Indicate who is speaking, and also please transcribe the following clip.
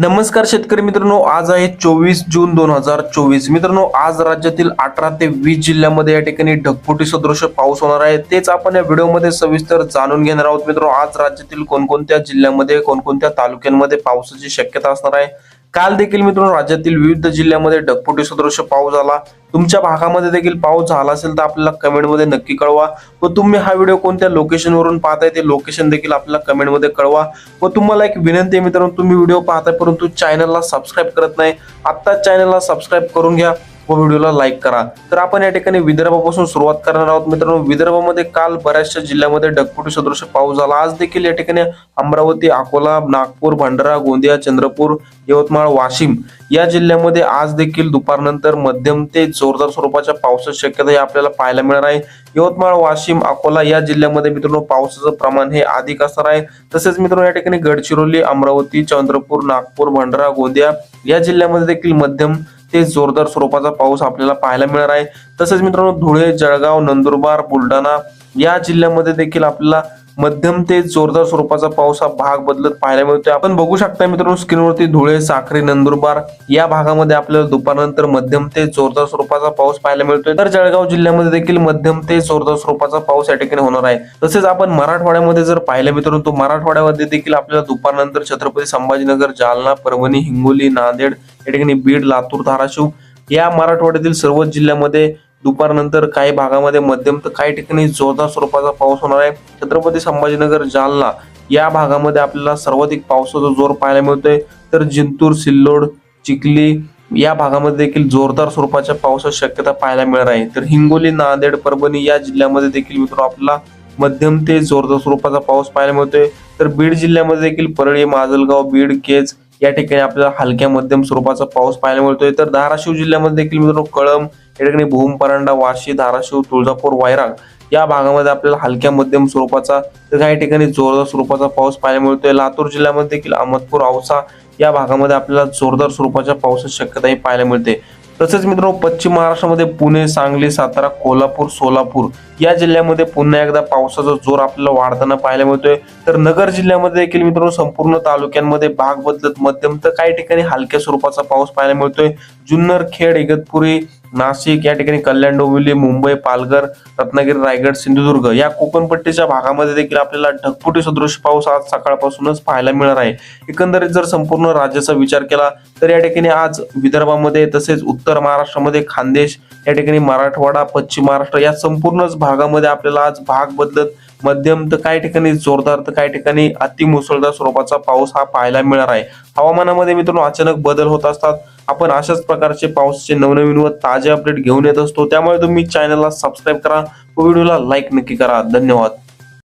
Speaker 1: नमस्कार शेतकरी मित्रांनो आज आहे चोवीस जून दोन हजार चोवीस. मित्रांनो आज राज्यातील अठरा ते वीस जिल्ह्यामध्ये या ठिकाणी ढगफुटी सदृश पाऊस होणार आहे. तेच आपण या व्हिडिओमध्ये सविस्तर जाणून घेणार आहोत. मित्रांनो आज राज्यातील कोणकोणत्या जिल्ह्यामध्ये कोणकोणत्या तालुक्यांमध्ये पावसाची शक्यता असणार आहे? काल देखील मित्रांनो राज्यातील विविध जिल्ह्यामध्ये ढगफुटी सदृश पाऊस झाला तुमच्या भागामध्ये देखील पाऊस झाला असेल तर आपल्याला कमेंटमध्ये नक्की कळवा. व तुम्ही हा व्हिडिओ कोणत्या लोकेशनवरून पाहताय ते लोकेशन देखील आपल्याला कमेंटमध्ये कळवा. व तुम्हाला एक विनंती आहे मित्रांनो तुम्ही व्हिडिओ पाहताय परंतु चॅनलला सबस्क्राईब करत नाही. आत्ताच चॅनलला सबस्क्राईब करून घ्या. व व्हिडिओला लाईक करा. तर आपण या ठिकाणी विदर्भापासून सुरुवात करणार आहोत. मित्रांनो विदर्भामध्ये काल बऱ्याचशा जिल्ह्यामध्ये ढगफुटी सदृश पाऊस झाला. आज देखील या ठिकाणी अमरावती अकोला नागपूर भंडारा गोंदिया चंद्रपूर यवतमाळ वाशिम या जिल्ह्यामध्ये आज देखील दुपारनंतर मध्यम ते जोरदार स्वरूपाच्या पावसाची शक्यता ही आपल्याला पाहायला मिळणार आहे. यवतमाळ वाशिम अकोला या जिल्ह्यामध्ये मित्रांनो पावसाचं प्रमाण हे अधिक असणार आहे. तसेच मित्रांनो या ठिकाणी गडचिरोली अमरावती चंद्रपूर नागपूर भंडारा गोंदिया या जिल्ह्यामध्ये देखील मध्यम ते जोरदार स्वरूपाचा पाऊस आपल्याला पाहायला मिळणार आहे. तसेच मित्रांनो धुळे जळगाव नंदुरबार बुलढाणा या जिल्ह्यामध्ये देखील आपल्याला मध्यम ते जोरदार स्वरूपाचा पाऊस हा भाग बदलत पाहायला मिळतोय आपण बघू शकता मित्रांनो स्क्रीनवरती धुळे साखरे नंदुरबार या भागामध्ये आपल्याला दुपारनंतर मध्यम ते जोरदार स्वरूपाचा पाऊस पाहायला मिळतोय. तर जळगाव जिल्ह्यामध्ये देखील मध्यम ते जोरदार स्वरूपाचा पाऊस या ठिकाणी होणार आहे. तसेच आपण मराठवाड्यामध्ये जर पाहिलं मित्रांनो तो मराठवाड्यामध्ये देखील आपल्याला दुपारनंतर छत्रपती संभाजीनगर जालना परभणी हिंगोली नांदेड या ठिकाणी बीड लातूर धाराशिव या मराठवाड्यातील सर्वच जिल्ह्यामध्ये दुपारनंतर काही भागामध्ये मध्यम तर काही ठिकाणी जोरदार स्वरूपाचा पाऊस होणार आहे. छत्रपती संभाजीनगर जालना या भागामध्ये आपल्याला सर्वाधिक पावसाचा जोर पाहायला मिळतोय. तर जिंतूर सिल्लोड चिखली या भागामध्ये देखील जोरदार स्वरूपाच्या पावसाची शक्यता पाहायला मिळणार आहे. तर हिंगोली नांदेड परभणी या जिल्ह्यामध्ये देखील मित्र आपला मध्यम ते जोरदार स्वरूपाचा पाऊस पाहायला मिळतोय. तर बीड जिल्ह्यामध्ये देखील परळी माजलगाव बीड केज या ठिकाणी आपल्याला हलक्या मध्यम स्वरूपाचा पाऊस पाहायला मिळतोय. तर धाराशिव जिल्ह्यामध्ये देखील मित्रांनो कळंब या ठिकाणी भूम परांडा वाशी धाराशिव तुळजापूर वायराग या भागामध्ये आपल्याला हलक्या मध्यम स्वरूपाचा तर काही ठिकाणी जोरदार स्वरूपाचा पाऊस पाहायला मिळतोय. लातूर जिल्ह्यामध्ये देखील अहमदपूर औसा या भागामध्ये आपल्याला जोरदार स्वरूपाच्या पावसाची शक्यताही पाहायला मिळते. तसेच मित्रांनो पश्चिम महाराष्ट्रामध्ये पुणे सांगली सातारा कोल्हापूर सोलापूर या जिल्ह्यामध्ये पुन्हा एकदा पावसाचा जोर आपल्याला वाढताना पाहायला मिळतोय. तर नगर जिल्ह्यामध्ये देखील मित्रांनो संपूर्ण तालुक्यांमध्ये भाग बदलत मध्यम तर काही ठिकाणी हलक्या स्वरूपाचा पाऊस पाहायला मिळतोय. जुन्नर खेड इगतपुरी नाशिक या ठिकाणी कल्याण डोंबिवली मुंबई पालघर रत्नागिरी रायगड सिंधुदुर्ग या कोकणपट्टीच्या भागामध्ये देखील आपल्याला ढगफुटी सदृश पाऊस आज सकाळपासूनच पाहायला मिळणार आहे. एकंदरीत जर संपूर्ण राज्याचा विचार केला तर या ठिकाणी आज विदर्भामध्ये तसेच उत्तर महाराष्ट्रामध्ये खानदेश या ठिकाणी मराठवाडा पश्चिम महाराष्ट्र या संपूर्णच भागामध्ये आपल्याला आज भाग बदलत मध्यम तर काही ठिकाणी जोरदार तर काही ठिकाणी अति मुसळधार स्वरूपाचा पाऊस हा पाहायला मिळणार आहे. हवामानामध्ये मित्रांनो अचानक बदल होत असतात. आपण अशाच प्रकारचे पावसाचे नवनवीन व ताजे अपडेट घेऊन येत असतो. त्यामुळे तुम्ही चॅनलला सबस्क्राईब करा व व्हिडिओला लाईक नक्की करा. धन्यवाद.